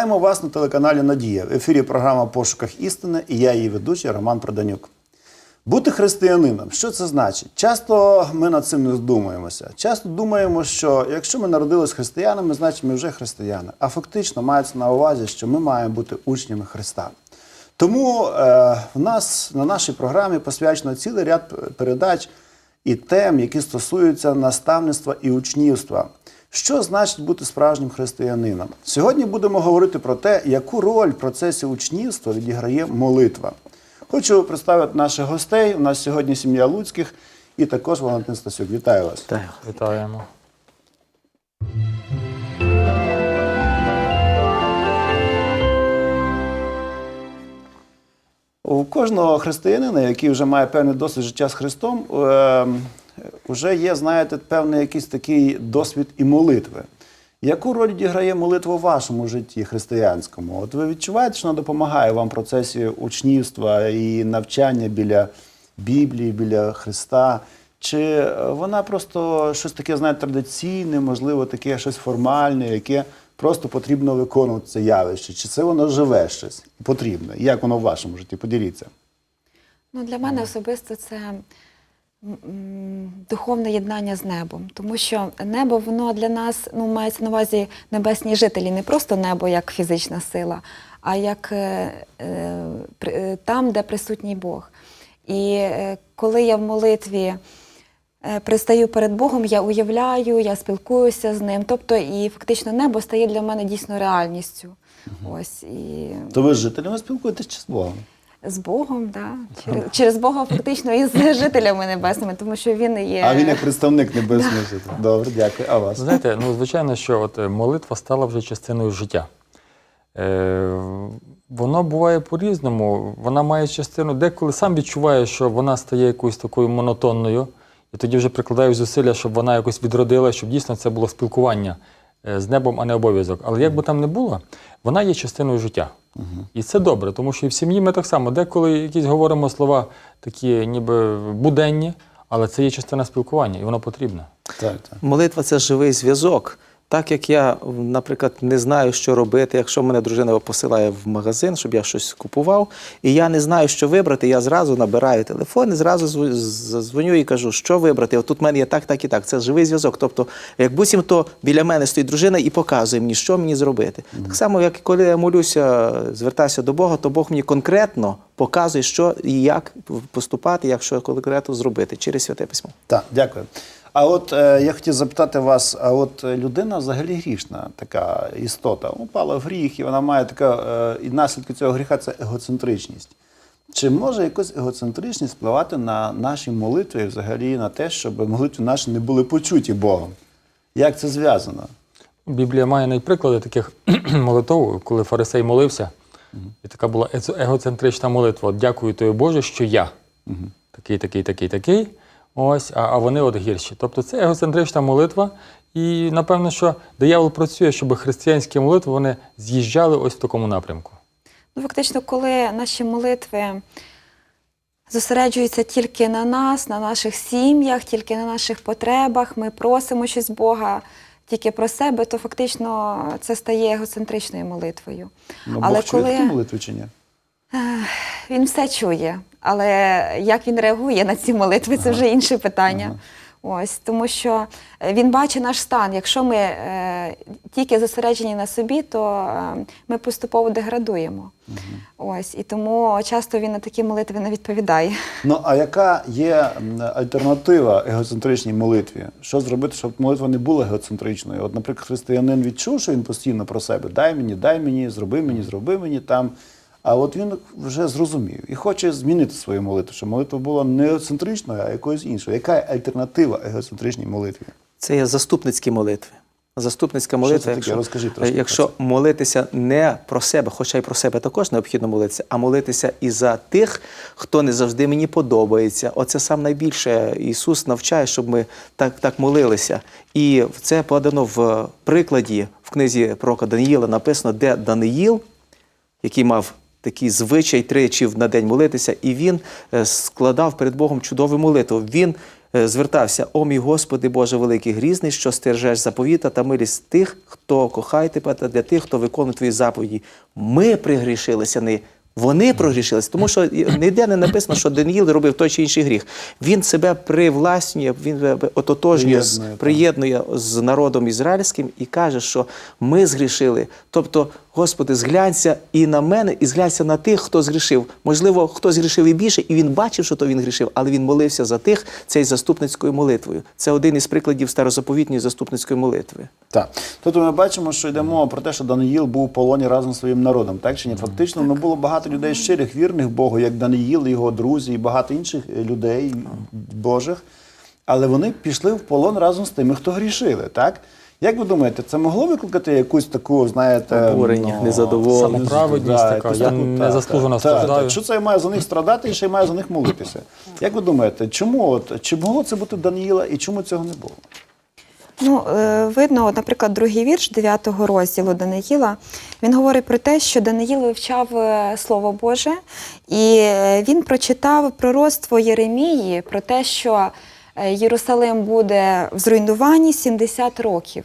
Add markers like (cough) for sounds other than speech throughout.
Вітаємо вас на телеканалі Надія. В ефірі програма Пошуках істини і я її ведучий Роман Проданюк. Бути християнином, що це значить? Часто ми над цим не здумуємося. Часто думаємо, що якщо ми народились християнами, значить ми вже християни. А фактично мається на увазі, що ми маємо бути учнями Христа. Тому е, в нас на нашій програмі посвячено цілий ряд передач і тем, які стосуються наставництва і учнівства. Що значить бути справжнім християнином? Сьогодні будемо говорити про те, яку роль в процесі учнівства відіграє молитва. Хочу представити наших гостей. У нас сьогодні сім'я Луцьких і також Валентин Стасюк. Вітаю вас. Вітаємо. У кожного християнина, який вже має певний досвід життя з Христом, е, вже є, знаєте, певний якийсь такий досвід і молитви. Яку роль відіграє молитва в вашому житті християнському? От ви відчуваєте, що вона допомагає вам в процесі учнівства і навчання біля Біблії, біля Христа? Чи е, вона просто щось таке, знаєте, традиційне, можливо, таке щось формальне, яке просто потрібно виконувати це явище? Чи це воно живе щось потрібно? І Як воно в вашому житті? Поділіться. Ну, для мене особисто це духовне єднання з небом, тому що небо, воно для нас ну, мається на увазі небесні жителі, не просто небо як фізична сила, а як е, е, е, там, де присутній Бог. І е, коли я в молитві е, пристаю перед Богом, я уявляю, я спілкуюся з ним. Тобто, і фактично небо стає для мене дійсно реальністю. Ось і То ви з жителями спілкуєтесь чи з Богом? З Богом, да. через, через Бога фактично і з жителями небесними, тому що він є. А він як представник небесного жителя. Добре, дякую. А вас? Знаєте, ну звичайно, що от е, молитва стала вже частиною життя. Е, воно буває по-різному. Вона має частину, деколи сам відчуває, що вона стає якоюсь такою монотонною, і тоді вже прикладаю зусилля, щоб вона якось відродила, щоб дійсно це було спілкування е, з небом, а не обов'язок. Але як би там не було, вона є частиною життя. І це добре, тому що і в сім'ї ми так само, деколи якісь говоримо слова такі, ніби буденні, але це є частина спілкування, і воно потрібне. Так, так. Молитва це живий зв'язок. Так як я, наприклад, не знаю, що робити, якщо мене дружина посилає в магазин, щоб я щось купував, і я не знаю, що вибрати, я зразу набираю телефон і зразу дзвоню і кажу, що вибрати. От тут в мене є так, так і так. Це живий зв'язок. Тобто, як буцімто біля мене стоїть дружина і показує мені, що мені зробити. Так само, як коли я молюся, звертаюся до Бога, то Бог мені конкретно показує, що і як поступати, як що конкретно зробити через святе письмо. Так, дякую. А от е, я хотів запитати вас: а от е, людина взагалі грішна, така істота, упала в гріх, і вона має така, е, і наслідки цього гріха це егоцентричність. Чи може якась егоцентричність впливати на наші молитви і взагалі на те, щоб молитви наші не були почуті Богом? Як це зв'язано? Біблія має навіть приклади таких (clears throat) молитв, коли фарисей молився, і така була егоцентрична молитва. Дякую тобі, Боже, що я такий, такий, такий, такий. Ось, а, а вони от гірші. Тобто це егоцентрична молитва. І напевно, що диявол працює, щоб християнські молитви вони з'їжджали ось в такому напрямку. Ну, фактично, коли наші молитви зосереджуються тільки на нас, на наших сім'ях, тільки на наших потребах, ми просимо щось Бога тільки про себе, то фактично це стає егоцентричною молитвою. Ну, Але Бог чує коли- такі молитви чи ні? Він все чує, але як він реагує на ці молитви, це вже інше питання. Ось тому, що е, він бачить наш стан. Якщо ми е, тільки зосереджені на собі, то е, ми поступово деградуємо. Ось і тому часто він на такі молитви не відповідає. Ну а яка є альтернатива егоцентричній молитві? Що зробити, щоб молитва не була егоцентричною? От, наприклад, християнин відчув, що він постійно про себе дай мені, дай мені, зроби мені, зроби мені там. А от він вже зрозумів і хоче змінити свою молитву, щоб молитва була не егоцентричною, а якоюсь іншою. Яка альтернатива егоцентричній молитві? Це є заступницькі молитви. Заступницька молитва, якщо, Розкажіть трошки якщо молитися не про себе, хоча й про себе також необхідно молитися, а молитися і за тих, хто не завжди мені подобається. Оце сам найбільше Ісус навчає, щоб ми так, так молилися. І це подано в прикладі в книзі пророка Даниїла написано, де Даниїл, який мав такий звичай тричі на день молитися, і він е, складав перед Богом чудову молитву. Він е, звертався: О мій Господи, Боже великий грізний, що стержеш заповіта та милість тих, хто кохає тебе, та для тих, хто виконує твої заповіді. Ми пригрішилися, не вони прогрішилися, тому що ніде не написано, що Даниїл робив той чи інший гріх. Він себе привласнює, він себе ототожнює, Приєднує, приєднує з народом ізраїльським і каже, що ми згрішили. Тобто, Господи, зглянься і на мене, і зглянься на тих, хто згрішив. Можливо, хтось згрішив і більше, і він бачив, що то він грішив, але він молився за тих цією заступницькою молитвою. Це один із прикладів старозаповітньої заступницької молитви. Так. Тобто ми бачимо, що йде мова про те, що Даниїл був у полоні разом зі своїм народом. Так чи ні? Фактично, ну було багато людей щирих, вірних Богу, як Даниїл, його друзі, і багато інших е, людей Божих. Але вони пішли в полон разом з тими, хто грішили, так? Як ви думаєте, це могло викликати якусь таку, знаєте, Обурення, незадоволення. Самоправедність така, якусь я незаслужено так, так, страждаю. так. Що це я маю за них страдати і ще й маю за них молитися? Як ви думаєте, чому от чи могло це бути Даниїла і чому цього не було? Ну, е, видно, наприклад, другий вірш 9 розділу Даниїла. Він говорить про те, що Даниїл вивчав е, Слово Боже, і е, він прочитав пророцтво Єремії про те, що Єрусалим буде в зруйнуванні 70 років.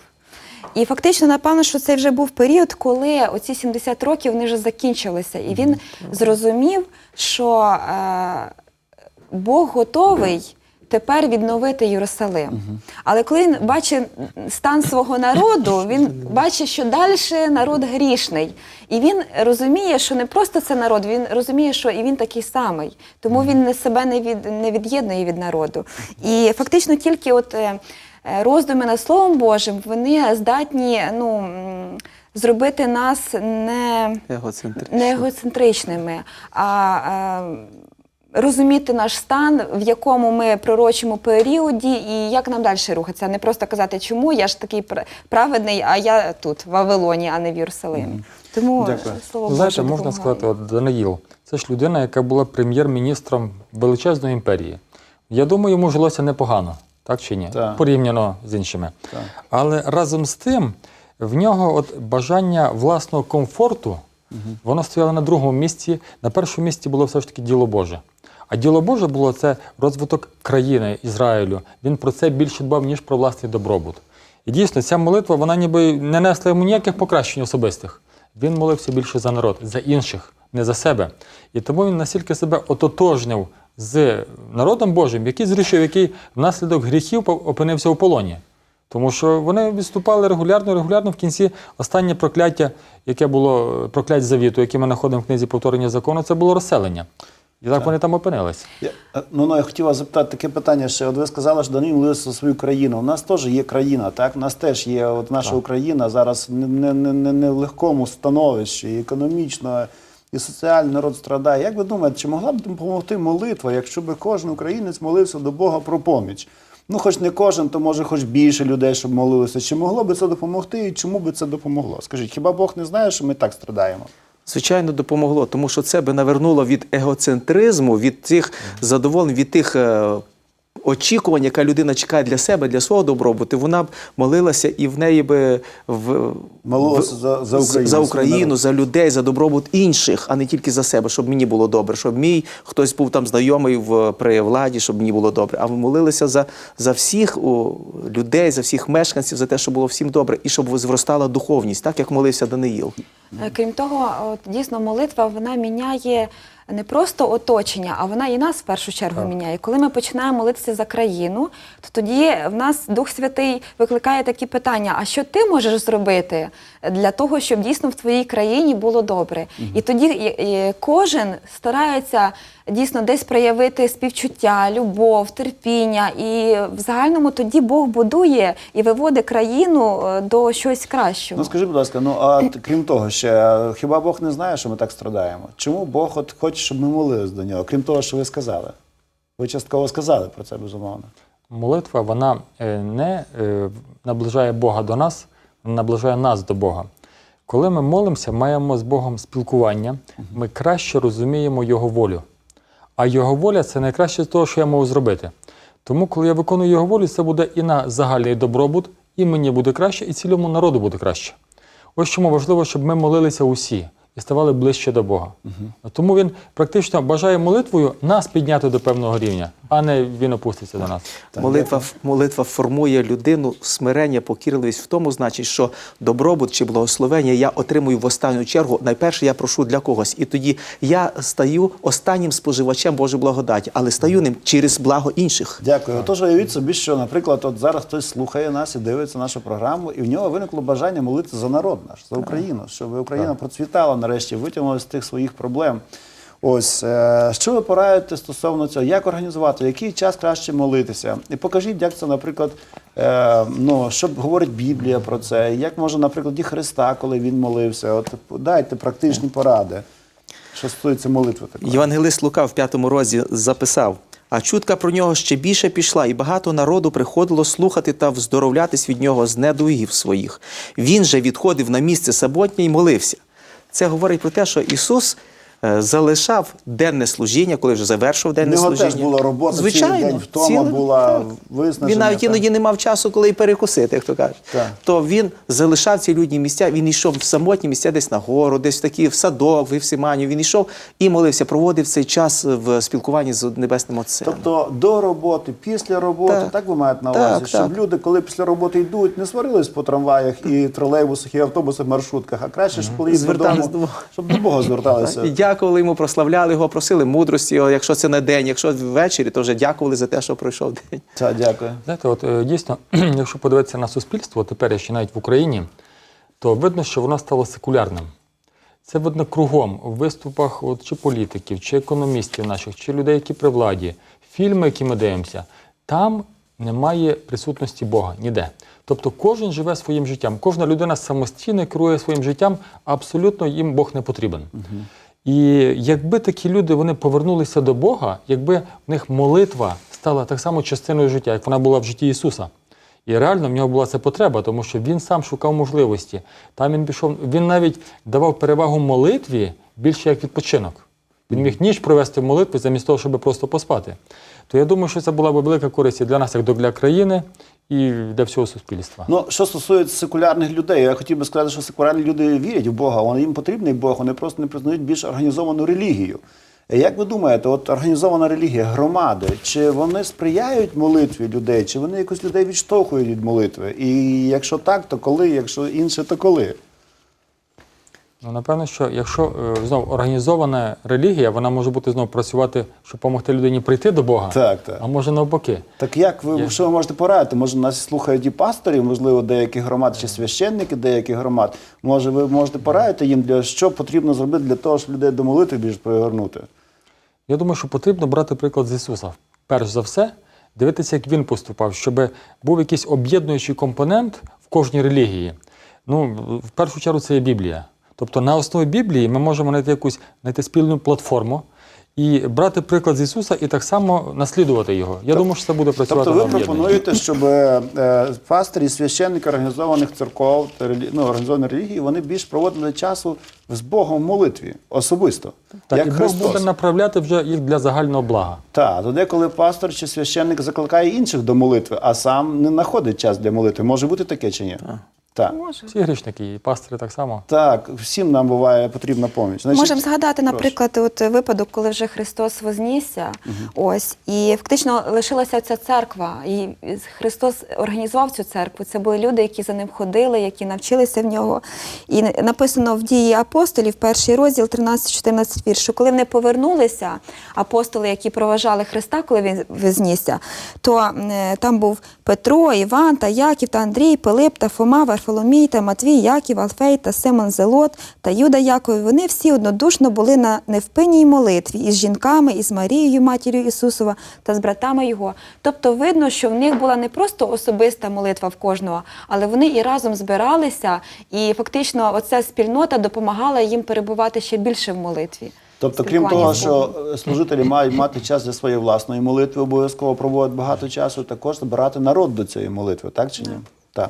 І фактично, напевно, що це вже був період, коли оці 70 років вони вже закінчилися. І він зрозумів, що Бог готовий тепер відновити Єрусалим. Але коли він бачить стан свого народу, він бачить, що далі народ грішний. І він розуміє, що не просто це народ, він розуміє, що і він такий самий. Тому він не себе не, від, не від'єднує від народу. І фактично тільки от. е, е, Роздуми над Словом Божим вони здатні ну, зробити нас не не егоцентричними, а е, розуміти наш стан, в якому ми пророчимо періоді, і як нам далі рухатися. Не просто казати, чому я ж такий пр- праведний, а я тут, в Вавилоні, а не в Єрусалимі. Тому Дякую. слово Знаєте, Боже можна допомагає. сказати, от Даниїл, це ж людина, яка була прем'єр-міністром величезної імперії. Я думаю, йому жилося непогано, так чи ні? Так. Порівняно з іншими. Так. Але разом з тим, в нього от бажання власного комфорту, воно стояло на другому місці. На першому місці було все ж таки діло Боже. А діло Боже було це розвиток країни Ізраїлю. Він про це більше дбав, ніж про власний добробут. І дійсно, ця молитва, вона ніби не несла йому ніяких покращень особистих. Він молився більше за народ, за інших, не за себе. І тому він настільки себе ототожнив з народом Божим, який зрішив, який внаслідок гріхів опинився у полоні. Тому що вони відступали регулярно, регулярно в кінці останнє прокляття, яке було проклять завіту, яке ми знаходимо в книзі повторення закону, це було розселення. І так, вони там опинились. Я, е, ну, ну, я хотів вас запитати таке питання ще. От ви сказали, що Даниїл молився свою країну. У нас теж є країна, так? У нас теж є от наша Україна зараз не, не, не, не, не в легкому становищі, і економічно, і соціально народ страдає. Як ви думаєте, чи могла б допомогти молитва, якщо б кожен українець молився до Бога про поміч? Ну, хоч не кожен, то може хоч більше людей, щоб молилися. Чи могло би це допомогти і чому би це допомогло? Скажіть, хіба Бог не знає, що ми так страдаємо? Звичайно, допомогло, тому що це би навернуло від егоцентризму, від тих задоволень, від тих е, очікувань, яка людина чекає для себе, для свого добробуту. Вона б молилася і в неї би в, Молилася в- за- за Україну, за, Україну, за людей, за добробут інших, а не тільки за себе, щоб мені було добре, щоб мій хтось був там знайомий в при владі, щоб мені було добре. А ви молилися за, за всіх у, людей, за всіх мешканців, за те, щоб було всім добре, і щоб зростала духовність, так як молився Даниїл. Е, Крім того, от, дійсно молитва вона міняє не просто оточення, а вона і нас в першу чергу міняє. Коли ми починаємо молитися за країну, то тоді в нас Дух Святий викликає такі питання: а що ти можеш зробити для того, щоб дійсно в твоїй країні було добре? І тоді і- і кожен старається дійсно десь проявити співчуття, любов, терпіння. І в загальному тоді Бог будує і виводить країну е, до щось кращого. Ну скажи, будь ласка, ну а крім того, ще хіба Бог не знає, що ми так страдаємо? Чому Бог от хоче, щоб ми молились до нього? Крім того, що ви сказали? Ви частково сказали про це, безумовно. Молитва вона е, не е, наближає Бога до нас, вона наближає нас до Бога. Коли ми молимося, маємо з Богом спілкування, ми краще розуміємо Його волю. А Його воля це найкраще з того, що я можу зробити. Тому, коли я виконую Його волю, це буде і на загальний добробут, і мені буде краще, і цілому народу буде краще. Ось чому важливо, щоб ми молилися усі і ставали ближче до Бога. Тому він практично бажає молитвою нас підняти до певного рівня, а не він опуститься до нас. Молитва, молитва формує людину смирення, покірливість в тому, значить, що добробут чи благословення я отримую в останню чергу. Найперше я прошу для когось. І тоді я стаю останнім споживачем Божої благодаті, але стаю ним через благо інших. Дякую. Отож, уявіть собі, що, наприклад, от зараз хтось слухає нас і дивиться нашу програму, і в нього виникло бажання молитися за народ наш, за Україну, щоб Україна процвітала нарешті, витягнула з тих своїх проблем. Ось е, що ви порадите стосовно цього, як організувати, який час краще молитися? І покажіть, як це, наприклад, е, ну що говорить Біблія про це, як може, наприклад, і Христа, коли він молився. От дайте практичні поради, що стосується молитви такої. Євангелист Лука в п'ятому розі записав. А чутка про нього ще більше пішла, і багато народу приходило слухати та вздоровлятись від нього з недугів своїх. Він же відходив на місце самотнє і молився. Це говорить про те, що Ісус залишав денне служіння, коли вже завершив денне нього служіння. теж була робота, Звичайно, цілий день втома ціле- була, так. виснаження. Він навіть так. іноді не мав часу, коли і перекусити, як то кажуть. Так. То він залишав ці людні місця, він йшов в самотні місця, десь на гору, десь в такі в садок, в Євсиманію. Він йшов і молився, проводив цей час в спілкуванні з Небесним Отцем. Тобто до роботи, після роботи, так, Так. ви маєте на Так, увазі, щоб так. люди, коли після роботи йдуть, не сварились по трамваях і тролейбусах, і автобусах, маршрутках, а краще, щоб коли додому, до Бога. щоб до Бога зверталися. (laughs) Дякували йому, прославляли його, просили мудрості. Якщо це на день, якщо ввечері, то вже дякували за те, що пройшов день. Так, дякую. Знаєте, от е, дійсно, (clears throat) якщо подивитися на суспільство, теперішнє навіть в Україні, то видно, що воно стало секулярним. Це видно кругом у виступах от, чи політиків, чи економістів наших, чи людей, які при владі, фільми, які ми дивимося, там немає присутності Бога ніде. Тобто кожен живе своїм життям, кожна людина самостійно керує своїм життям, абсолютно їм Бог не потрібен. І якби такі люди вони повернулися до Бога, якби в них молитва стала так само частиною життя, як вона була в житті Ісуса. І реально в нього була ця потреба, тому що він сам шукав можливості. Там він пішов, він навіть давав перевагу молитві більше як відпочинок. Він міг ніч провести в молитві замість того, щоб просто поспати. То я думаю, що це була б велика користь і для нас, як для країни, і для всього суспільства. Ну, що стосується секулярних людей, я хотів би сказати, що секулярні люди вірять в Бога, вони їм потрібний Бог, вони просто не признають більш організовану релігію. Як ви думаєте, от організована релігія, громади, чи вони сприяють молитві людей, чи вони якось людей відштовхують від молитви? І якщо так, то коли, якщо інше, то коли? Ну, напевно, що якщо е, знов організована релігія, вона може бути знов працювати, щоб допомогти людині прийти до Бога, Так, так. а може навпаки. Так як ви Є. що ви можете порадити? Може, нас слухають і пастори, можливо, деяких громад чи священники деяких громад. Може, ви можете порадити їм для що потрібно зробити для того, щоб людей до молитви більш привернути? Я думаю, що потрібно брати приклад з Ісуса. Перш за все, дивитися, як Він поступав, щоб був якийсь об'єднуючий компонент в кожній релігії. Ну, в першу чергу, це є Біблія. Тобто на основі Біблії ми можемо знайти якусь знайти спільну платформу і брати приклад з Ісуса і так само наслідувати його. Я думаю, що це буде працювати Тобто ви пропонуєте, щоб е, е, пастирі, священники організованих церков та релі... ну, організованих релігій, вони більш проводили часу з Богом в молитві особисто, Так, як і Бог буде направляти вже їх для загального блага. Так, то деколи пастор чи священник закликає інших до молитви, а сам не знаходить час для молитви. Може бути таке чи ні? Так. Може. Всі грішники і пастори так само. Так, всім нам буває потрібна поміч. Значить, Можемо згадати, прошу. наприклад, от випадок, коли вже Христос вознісся, ось і фактично лишилася ця церква. І Христос організував цю церкву. Це були люди, які за ним ходили, які навчилися в нього. І написано в дії апостолів, перший розділ, 13-14 вірш, що коли вони повернулися, апостоли, які проважали Христа, коли він вознісся, то е, там був Петро, Іван та Яків та Андрій, Пилип та Фома, Варфоломій та Матвій, Яків, Алфей та Симон Зелот та Юда Яков. Вони всі однодушно були на невпинній молитві із жінками, із Марією, матір'ю Ісусова та з братами його. Тобто видно, що в них була не просто особиста молитва в кожного, але вони і разом збиралися, і фактично оця спільнота допомагала їм перебувати ще більше в молитві. Тобто, крім того, що служителі мають мати час для своєї власної молитви, обов'язково проводять багато часу, також збирати народ до цієї молитви, так чи ні? Так.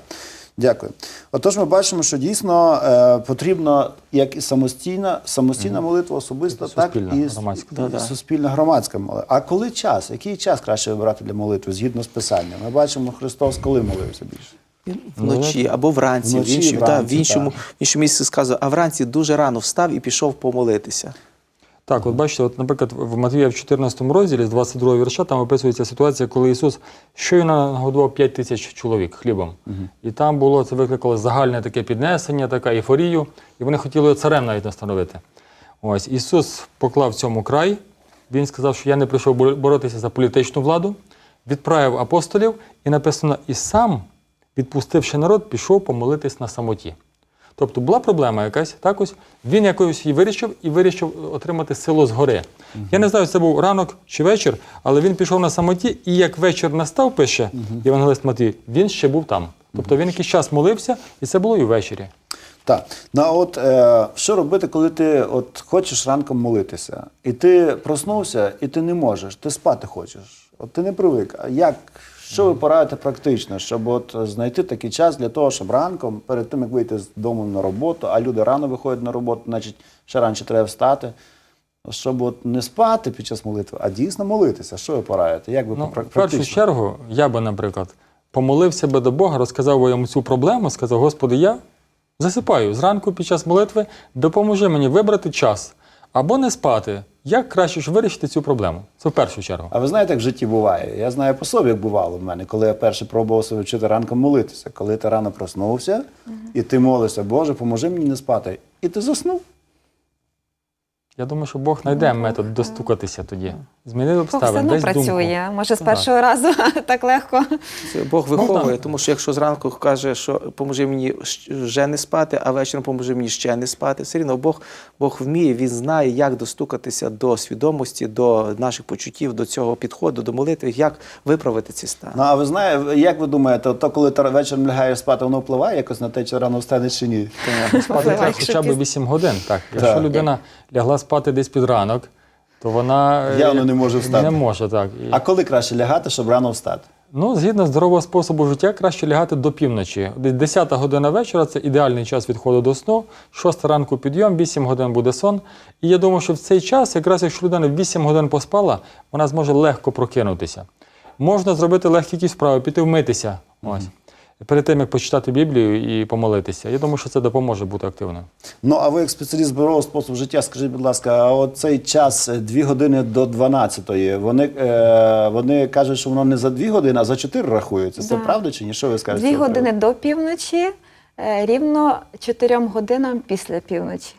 Дякую. Отож, ми бачимо, що дійсно е, потрібно як і самостійна, самостійна молитва особиста, так і громадська. Да-да. суспільна громадська молитва. А коли час? Який час краще вибирати для молитви згідно з писанням? Ми бачимо, Христос коли молився більше. Вночі або вранці, Вночі, в, іншому, вранці, та, в іншому, так. в іншому місці сказано, а вранці дуже рано встав і пішов помолитися. Так, от бачите, от, наприклад, в Матвія в 14 розділі з 22 вірша там описується ситуація, коли Ісус щойно нагодував 5 тисяч чоловік хлібом. І там було це викликало загальне таке піднесення, така ейфорію, і вони хотіли царем навіть настановити. Ось Ісус поклав цьому край. Він сказав, що я не прийшов боротися за політичну владу, відправив апостолів, і написано, і сам, відпустивши народ, пішов помолитись на самоті. Тобто була проблема якась, так ось він якось її вирішив і вирішив отримати силу згори. Я не знаю, це був ранок чи вечір, але він пішов на самоті, і як вечір настав, пише Євангелист Матвій, він ще був там. Тобто він якийсь час молився, і це було і ввечері. Так. Ну от е, що робити, коли ти от хочеш ранком молитися, і ти проснувся, і ти не можеш, ти спати хочеш. От ти не привик. А як, що ви порадите практично, щоб от знайти такий час для того, щоб ранком, перед тим як вийти з дому на роботу, а люди рано виходять на роботу, значить ще раніше треба встати. Щоб от не спати під час молитви, а дійсно молитися. Що ви порадите? Як ви Ну, пра- в першу чергу, я би, наприклад, помолився би до Бога, розказав би йому цю проблему, сказав: Господи, я засипаю зранку під час молитви, допоможи мені вибрати час або не спати. Як краще ж вирішити цю проблему? Це в першу чергу. А ви знаєте, як в житті буває? Я знаю по собі, як бувало в мене, коли я перше пробував себе вчити ранком молитися. Коли ти рано проснувся, і ти молишся, Боже, поможи мені не спати. І ти заснув. Я думаю, що Бог знайде метод достукатися тоді. Змінили Бог все одно десь думку. працює. Може, з Так. першого разу (laughs) так легко. Це Бог виховує, так. тому що якщо зранку каже, що поможи мені вже не спати, а вечором поможи мені ще не спати, все рівно Бог, Бог вміє, він знає, як достукатися до свідомості, до наших почуттів, до цього підходу, до молитви, як виправити ці стани. Ну, а ви знаєте, як ви думаєте, то коли ти вечором лягаєш спати, воно впливає якось на те, чи рано встанеш чи ні? Спати треба хоча б пізно. 8 годин. Так. Якщо людина лягла спати десь під ранок, то вона е, Явно не може встати. Не може, так. І- А коли краще лягати, щоб рано встати? Ну, згідно здорового способу життя, краще лягати до півночі. Десь 10 година вечора це ідеальний час відходу до сну. 6 ранку підйом, 8 годин буде сон. І я думаю, що в цей час, якраз якщо людина 8 годин поспала, вона зможе легко прокинутися. Можна зробити легкі якісь справи, піти вмитися. Ось. Перед тим, як почитати Біблію і помолитися. Я думаю, що це допоможе бути активним. Ну, а ви як спеціаліст бюро способу життя, скажіть, будь ласка, а от цей час 2 години до 12, вони, е, вони кажуть, що воно не за 2 години, а за 4 рахується. Це Да. правда чи ні? Що ви скажете? з Дві години до півночі, е, рівно чотирьом годинам після півночі.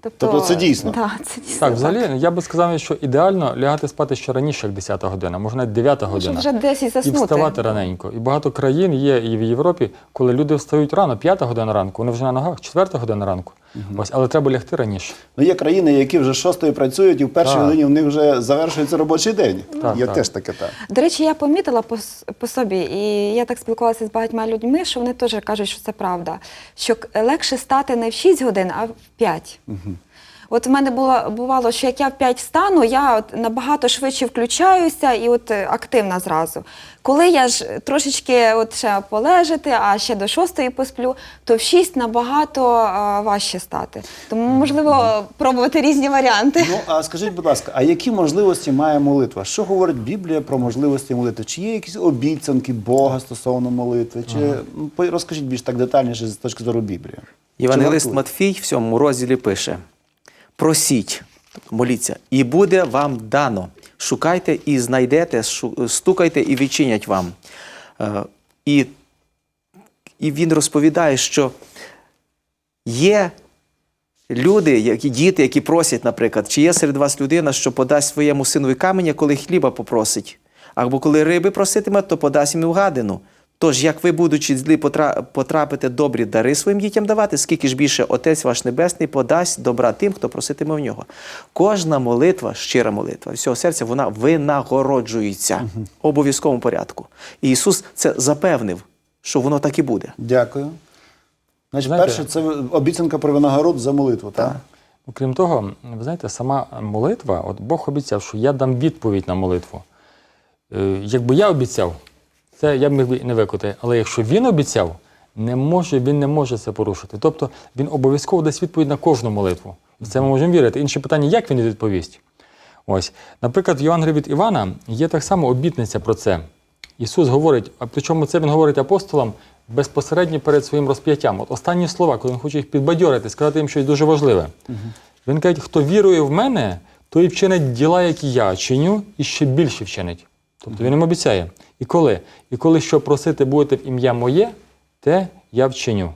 Тобто це дійсно? Так, це дійсно. Так, взагалі, я би сказав, що ідеально лягати спати ще раніше, як 10 година, може навіть 9 Щоб година. вже десь і І вставати раненько. І багато країн є і в Європі, коли люди встають рано, 5 година ранку, вони вже на ногах, 4 година ранку. Ось, але треба лягти раніше. Ну, є країни, які вже шостої працюють, і в першій Так. годині в них вже завершується робочий день. Так, є так. теж таке так. До речі, я помітила по, с- по собі, і я так спілкувалася з багатьма людьми, що вони теж кажуть, що це правда. Що к- легше стати не в 6 годин, а в 5. От в мене було бувало, що як я в 5 встану, я от набагато швидше включаюся і от е, активна зразу. Коли я ж трошечки от ще полежати, а ще до 6 посплю, то в 6 набагато а, важче стати. Тому можливо пробувати різні варіанти. Ну, а скажіть, будь ласка, а які можливості має молитва? Що говорить Біблія про можливості молитви? Чи є якісь обіцянки Бога стосовно молитви? Чи по- розкажіть більш так детальніше з точки зору Біблії? Євангелист Матфій в цьому розділі пише: просіть, моліться, і буде вам дано. Шукайте і знайдете, стукайте і відчинять вам. Е, І, і він розповідає, що є люди, які, діти, які просять, наприклад, чи є серед вас людина, що подасть своєму синові каменя, коли хліба попросить, або коли риби проситиме, то подасть йому гадину. Тож, як ви, будучи злі, потрапите добрі дари своїм дітям давати, скільки ж більше Отець ваш Небесний подасть добра тим, хто проситиме в нього. Кожна молитва, щира молитва, всього серця, вона винагороджується в обов'язковому порядку. І Ісус це запевнив, що воно так і буде. Дякую. Значить, Знаєте- перше, це обіцянка про винагород за молитву, так? Окрім того, ви знаєте, сама молитва, от Бог обіцяв, що я дам відповідь на молитву. Е, Якби я обіцяв, це я б міг би не виконати. Але якщо він обіцяв, не може, він не може це порушити. Тобто він обов'язково дасть відповідь на кожну молитву. В це ми можемо вірити. Інше питання, як він відповість? Ось, наприклад, в Євангелії від Івана є так само обітниця про це. Ісус говорить, а причому це він говорить апостолам безпосередньо перед своїм розп'яттям. От останні слова, коли він хоче їх підбадьорити, сказати їм щось дуже важливе. Він каже, хто вірує в мене, то і вчинить діла, які я чиню, і ще більше вчинить. Тобто він їм обіцяє. І коли? І коли що просити будете в ім'я моє, те я вчиню.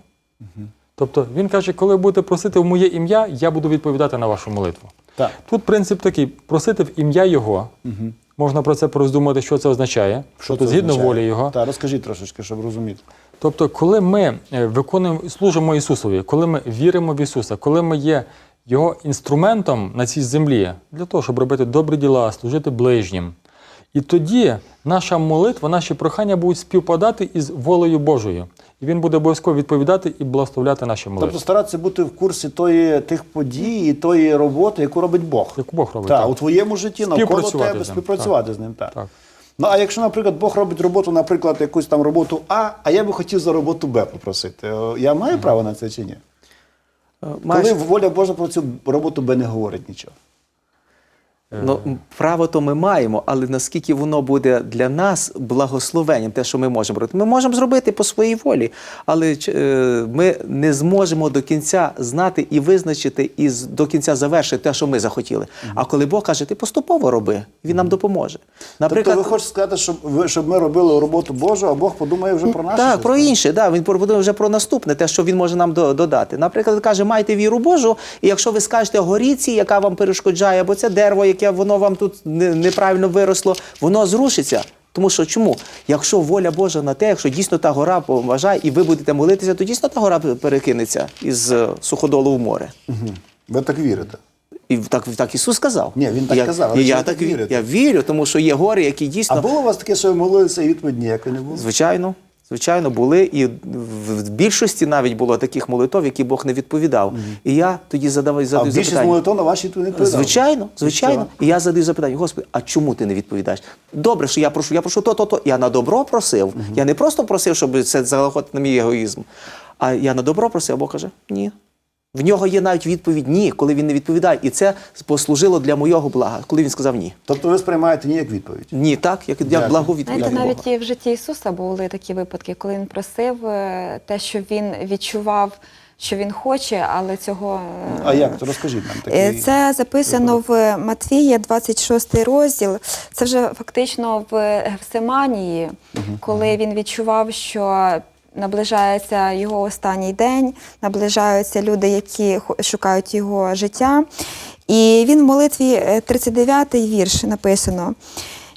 Тобто він каже, коли будете просити в моє ім'я, я буду відповідати на вашу молитву. Так. Тут принцип такий: просити в ім'я Його. Можна про це пороздумати, що це означає. тобто, згідно волі Його. Так, розкажіть трошечки, щоб розуміти. Тобто, коли ми е, виконуємо служимо Ісусові, коли ми віримо в Ісуса, коли ми є Його інструментом на цій землі для того, щоб робити добрі діла, служити ближнім. І тоді наша молитва, наші прохання будуть співпадати із волею Божою. І він буде обов'язково відповідати і благословляти наші молитви. Тобто старатися бути в курсі тої, тих подій і тої роботи, яку робить Бог. Яку Бог робить. Так, так. у твоєму житті навколо тебе з співпрацювати з ним. Так. Так. Ну а якщо, наприклад, Бог робить роботу, наприклад, якусь там роботу А, а я би хотів за роботу Б попросити. Е, Я маю право на це чи ні? Е, маєш- Коли воля Божа про цю роботу Б не говорить нічого. Ну, право то ми маємо, але наскільки воно буде для нас благословенням, те, що ми можемо робити. Ми можемо зробити по своїй волі, але е, ми не зможемо до кінця знати і визначити і до кінця завершити те, що ми захотіли. А коли Бог каже, ти поступово роби, він нам допоможе. тобто ви хочете сказати, щоб, ви, щоб ми робили роботу Божу, а Бог подумає вже про наше Так, про інше, да, він подумає вже про наступне, те, що він може нам додати. Наприклад, каже, майте віру Божу, і якщо ви скажете горіці, яка вам перешкоджає, або це дерево, яке воно вам тут неправильно виросло, воно зрушиться. Тому що чому? Якщо воля Божа на те, якщо дійсно та гора поважає, і ви будете молитися, то дійсно та гора перекинеться із е, суходолу в море. Мгм. Ви так вірите? І так, так Ісус сказав. Ні, він так я, казав, але я так так ві- вірите? Я вірю, тому що є гори, які дійсно А було у вас таке, що ви молилися і відповідь ніякої не було? Звичайно, звичайно, були. І в більшості навіть було таких молитов, які Бог не відповідав. І я тоді задавав А задаю більшість молитов на ваші не відповідав? Звичайно, звичайно. І я задаю запитання: Господи, а чому ти не відповідаєш? Добре, що я прошу, я прошу то, то, то. Я на добро просив. Я не просто просив, щоб це залагодити на мій егоїзм. А я на добро просив, а Бог каже: ні. В нього є навіть відповідь ні, коли він не відповідає. І це послужило для моєго блага, коли він сказав ні. Тобто ви сприймаєте ні як відповідь? Ні, так, як, як благу відповідь. Знаєте, від Бога. навіть і в житті Ісуса були такі випадки, коли він просив е, те, що він відчував, що він хоче, але цього е, А як? То розкажіть нам Е, такий. Це записано в Матвія, 26 розділ. Це вже фактично в Гефсиманії, коли він відчував, що наближається його останній день, наближаються люди, які шукають його життя. І він в молитві е, 39-й вірш написано.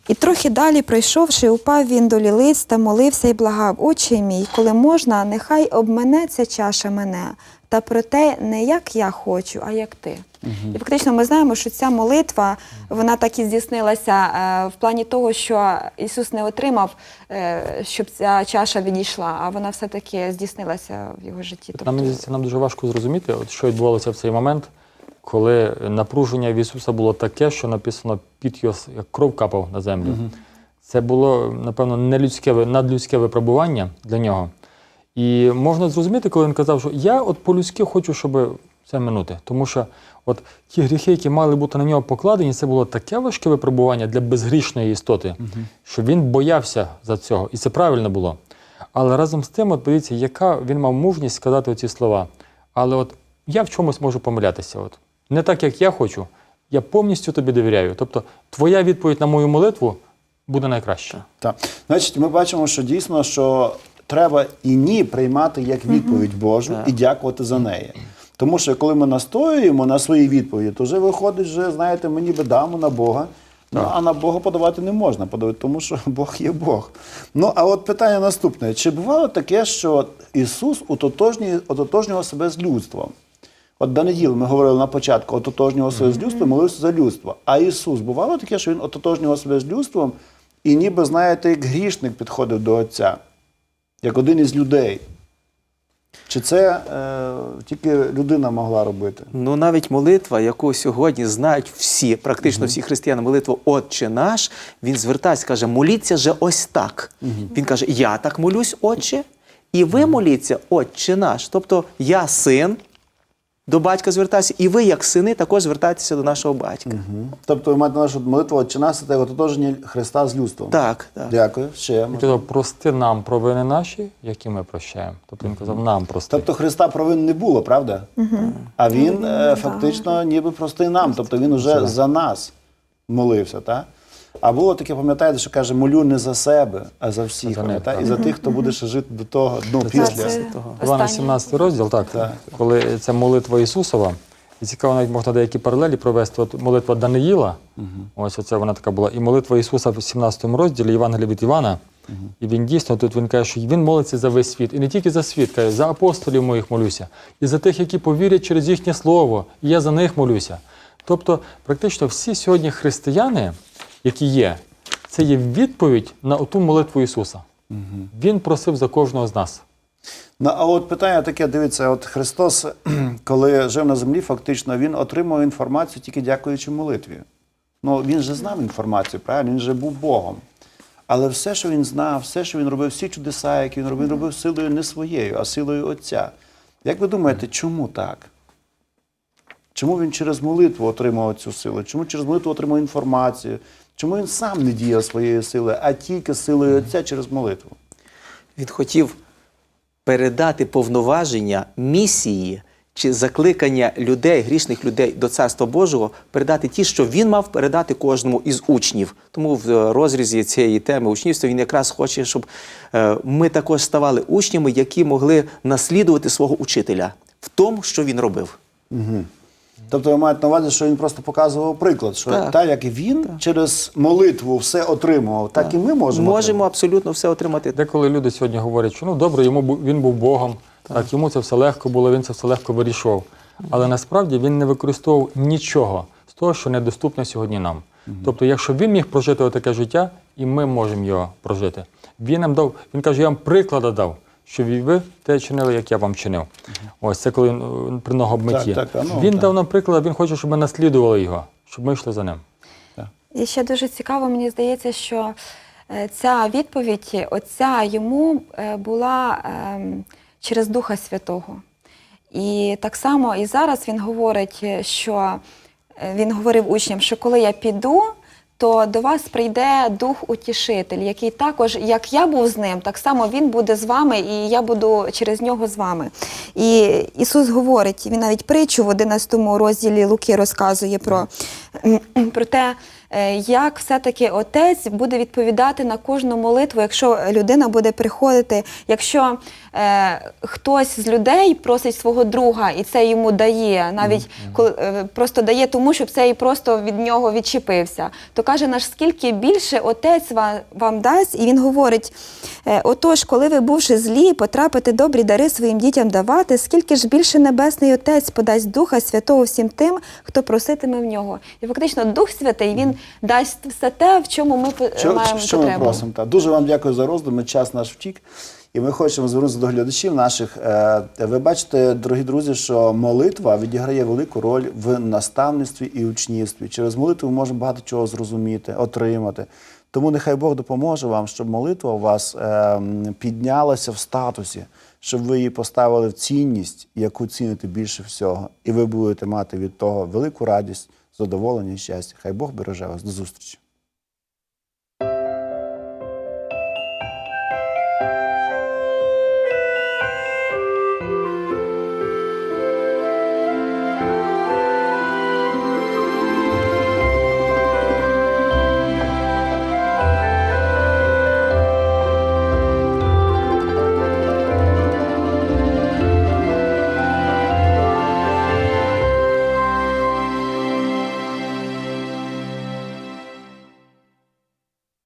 І трохи далі, пройшовши, упав він до лілиць та молився і благав, Отче мій, коли можна, нехай обмене ця чаша мене, та проте не як я хочу, а як ти. І фактично ми знаємо, що ця молитва вона так і здійснилася е, в плані того, що Ісус не отримав, е, щоб ця чаша відійшла, а вона все-таки здійснилася в його житті. Нам, здається, нам дуже важко зрозуміти, от що відбувалося в цей момент, коли напруження в Ісуса було таке, що написано під його як кров капав на землю. Це було, напевно, нелюдське, ви- надлюдське випробування для нього. І можна зрозуміти, коли він казав, що я от по-людськи хочу, щоб це минути. Тому що от ті гріхи, які мали бути на нього покладені, це було таке важке випробування для безгрішної істоти, що він боявся за цього. І це правильно було. Але разом з тим, от подивіться, яка він мав мужність сказати оці слова. Але от я в чомусь можу помилятися. От. Не так, як я хочу, я повністю тобі довіряю. Тобто, твоя відповідь на мою молитву буде найкраща. Так. Значить, ми бачимо, що дійсно, що треба і ні приймати як відповідь Божу і дякувати за неї. Тому що коли ми настоюємо на своїй відповіді, то вже виходить, що, знаєте, ми ніби дамо на Бога. Ну, а на Бога подавати не можна, подавати, тому що (laughs) Бог є Бог. Ну, а от питання наступне: чи бувало таке, що Ісус ототожнював себе з людством? От Даниїл, ми говорили на початку, ототожнював себе з людством, молився за людство. А Ісус бувало таке, що Він ототожнював себе з людством і ніби, знаєте, як грішник підходив до Отця, як один із людей. Чи це е, тільки людина могла робити? Ну, навіть молитва, яку сьогодні знають всі, практично всі християни, молитва Отче наш, він звертається, каже, моліться же ось так. Він каже, я так молюсь, Отче, і ви моліться, Отче наш. Тобто я син, до батька звертатися, і ви, як сини, також звертайтеся до нашого батька. Мгм. Тобто ви маєте на увазі, що молитва «Отче – це ототожнення Христа з людством. Так, так. Дякую. Ще. Він казав, прости нам провини наші, які ми прощаємо. Тобто він казав, нам прости. Тобто Христа провин не було, правда? А він е, фактично ніби простий нам. Тобто він уже за нас молився, так? А було таке, пам'ятаєте, що каже, молю не за себе, а за всіх, За них, пам'ятаєте? так. І за тих, хто буде ще жити до того, ну, після. це Івана останнє. 17 розділ, так, Так. коли це молитва Ісусова. І цікаво, навіть можна деякі паралелі провести. От молитва Даниїла, ось оце вона така була, і молитва Ісуса в 17 розділі Євангелія від Івана. І він дійсно тут він каже, що він молиться за весь світ. І не тільки за світ, каже, за апостолів моїх молюся, і за тих, які повірять через їхнє слово, і я за них молюся. Тобто, практично всі сьогодні християни, які є, це є відповідь на ту молитву Ісуса. Він просив за кожного з нас. Ну, а от питання таке, дивіться, от Христос, (clears throat) коли жив на землі, фактично він отримав інформацію тільки дякуючи молитві. Ну, він же знав інформацію, правильно? Він же був Богом. Але все, що він знав, все, що він робив, всі чудеса, які він робив, він робив силою не своєю, а силою Отця. Як ви думаєте, чому так? Чому він через молитву отримав цю силу? Чому через молитву отримав інформацію? Чому він сам не діяв своєю силою, а тільки силою Отця через молитву? Він хотів передати повноваження місії чи закликання людей, грішних людей до Царства Божого, передати ті, що він мав передати кожному із учнів. Тому в е, розрізі цієї теми учнівства він якраз хоче, щоб е, ми також ставали учнями, які могли наслідувати свого учителя в тому, що він робив. Тобто ви маєте на увазі, що він просто показував приклад, що так, Так. як і він через молитву все отримував, так, і ми можемо. Можемо абсолютно все отримати. Деколи люди сьогодні говорять, що ну добре, йому він був Богом, так. йому це все легко було, він це все легко вирішував. Але насправді він не використовував нічого з того, що недоступне сьогодні нам. Тобто, якщо він міг прожити таке життя, і ми можемо його прожити. Він нам дав, він каже, я вам приклада дав, що і ви те чинили, як я вам чинив. Ось це коли е, при ногобмитті. Так, так, а ну, він так. дав нам приклад, він хоче, щоб ми наслідували його, щоб ми йшли за ним. І ще дуже цікаво, мені здається, що е, ця відповідь отця йому е, була ем, через Духа Святого. І так само і зараз він говорить, що е, він говорив учням, що коли я піду, то до вас прийде дух утішитель, який також, як я був з ним, так само він буде з вами, і я буду через нього з вами. І Ісус говорить, він навіть притчу в 11 розділі Луки розказує про, (clears throat) про те, е, як все-таки отець буде відповідати на кожну молитву, якщо людина буде приходити, якщо е, хтось з людей просить свого друга і це йому дає, навіть коли е, просто дає тому, щоб цей просто від нього відчепився, то каже, наскільки більше отець вам, вам дасть, і він говорить: е, отож, коли ви, бувши злі, потрапите добрі дари своїм дітям давати, скільки ж більше небесний отець подасть Духа Святого всім тим, хто проситиме в нього. І фактично Дух Святий він дасть все те, в чому ми Що, маємо що ми просимо? Так. Дуже вам дякую за роздуми. Час наш втік. І ми хочемо звернутися до глядачів наших. Е, Ви бачите, дорогі друзі, що молитва відіграє велику роль в наставництві і учнівстві. Через молитву можемо багато чого зрозуміти, отримати. Тому нехай Бог допоможе вам, щоб молитва у вас е, піднялася в статусі, щоб ви її поставили в цінність, яку ціните більше всього. І ви будете мати від того велику радість, задоволення і щастя. Хай Бог береже вас. До зустрічі.